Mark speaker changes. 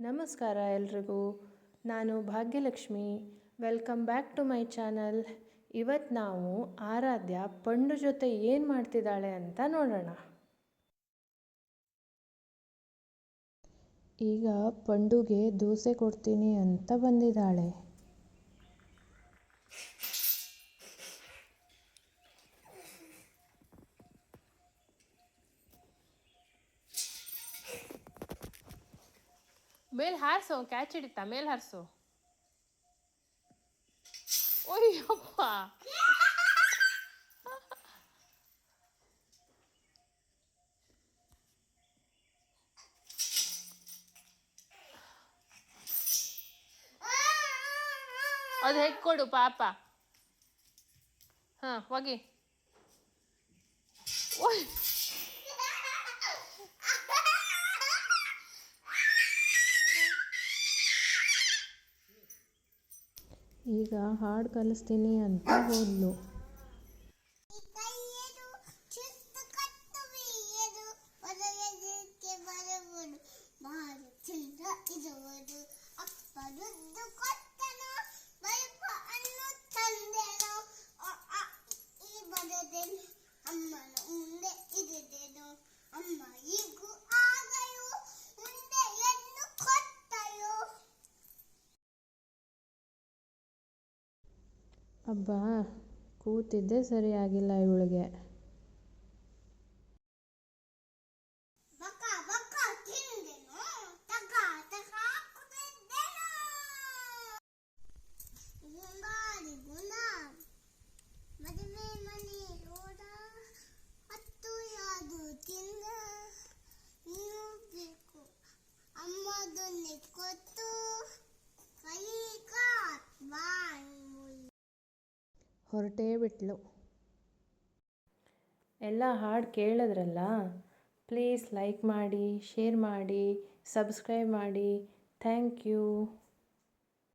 Speaker 1: ನಮಸ್ಕಾರ ಎಲ್ರಿಗೂ. ನಾನು Bhagyalakshmi. Welcome back to my channel. ಇವತ್ತು ನಾವು ಆರಾಧ್ಯ ಪಂಡು ಜೊತೆ ಏನು ಮಾಡ್ತಿದ್ದಾಳೆ ಅಂತ ನೋಡೋಣ. ಈಗ ಪಂಡುಗೆ ದೋಸೆ ಕೊಡ್ತೀನಿ ಅಂತ ಬಂದಿದ್ದಾಳೆ. ಮೇಲ್ ಹಾರಿಸು ಕ್ಯಾಚ್ ಹಿಡಿತಾ ಮೇಲೆ ಹಾರಿಸು. ಓಯ್ಯಪ್ಪ ಅದು ಹೇಗೆ ಕೊಡು ಪಾಪ. ಹಾಂ ಹೋಗಿ. ಓಯ್. ಈಗ ಹಾಡು ಕಲಿಸ್ತೀನಿ ಅಂತ ಹೋದ್ಲು.
Speaker 2: ಕೈಯರು
Speaker 1: ಅಬ್ಬಾ ಕೂತಿದ್ದೇ ಸರಿಯಾಗಿಲ್ಲ ಇವಳಿಗೆ. ಹೊರಟೇ ಬಿಟ್ಲು. ಎಲ್ಲ ಹಾಡು ಕೇಳಿದ್ರಲ್ಲ? ಪ್ಲೀಸ್ ಲೈಕ್ ಮಾಡಿ ಶೇರ್ ಮಾಡಿ ಸಬ್ಸ್ಕ್ರೈಬ್ ಮಾಡಿ. Thank you.